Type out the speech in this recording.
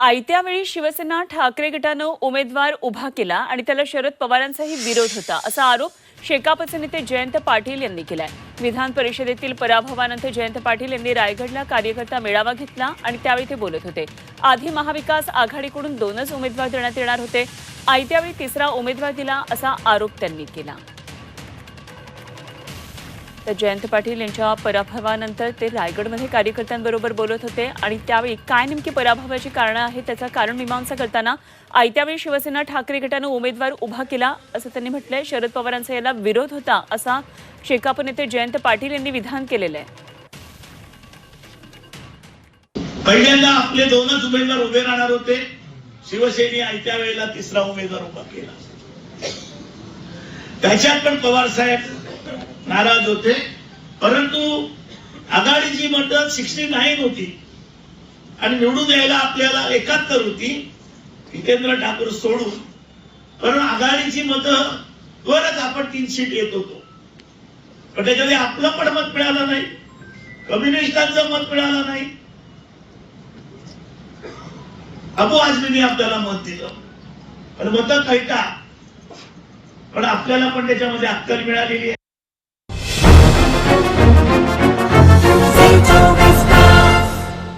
आयत्या वेळी शिवसेना ठाकरे गटानं उमेदवार उभा केला आणि त्याला शरद पवारांचाही विरोध होता असा आरोप शेकापचे नेते जयंत पाटील यांनी केलाय. विधान परिषदेतील पराभवानंतर जयंत पाटील यांनी रायगडला कार्यकर्ता मेळावा घेतला आणि त्यावेळी ते बोलत होते. आधी महाविकास आघाडीकडून दोनच उमेदवार देण्यात येणार होते. आयत्यावेळी तिसरा उमेदवार दिला असा आरोप त्यांनी केला. तर जयंत पाटील यांच्या पराभवानंतर ते रायगडमध्ये कार्यकर्त्यांबरोबर बोलत होते आणि त्यावेळी काय नेमकी पराभवाची कारणं आहेत त्याचा कारण मीमांसा करताना आयत्यावेळी शिवसेना ठाकरे गटानं उमेदवार उभा केला असं त्यांनी म्हटलंय. शरद पवारांचा याला विरोध होता असा शेकाप नेते जयंत पाटील यांनी विधान केलेलं आहे. पहिल्यांदा आपले दोनच उमेदवार उभे राहणार होते. शिवसेने आयत्या वेळेला तिसरा उमेदवार उभा केला. त्याच्यात पण पवार साहेब नाराज होते. परंतु आघाडीची मतं सिक्स्टी नाईन होती. आणि निवडून यायला आपल्याला एकाहत्तर होती. जितेंद्र ठाकूर सोडून. पण आघाडीची मतं वरच आपण तीन सीट येत होतो. पण त्याच्यामध्ये आपलं पण मत मिळालं नाही. कम्युनिस्टांचं मत मिळालं नाही. अबू आझमीने आपल्याला मत दिलं. पण मत कैटा पण आपल्याला पण त्याच्यामध्ये अक्कल मिळालेली आहे.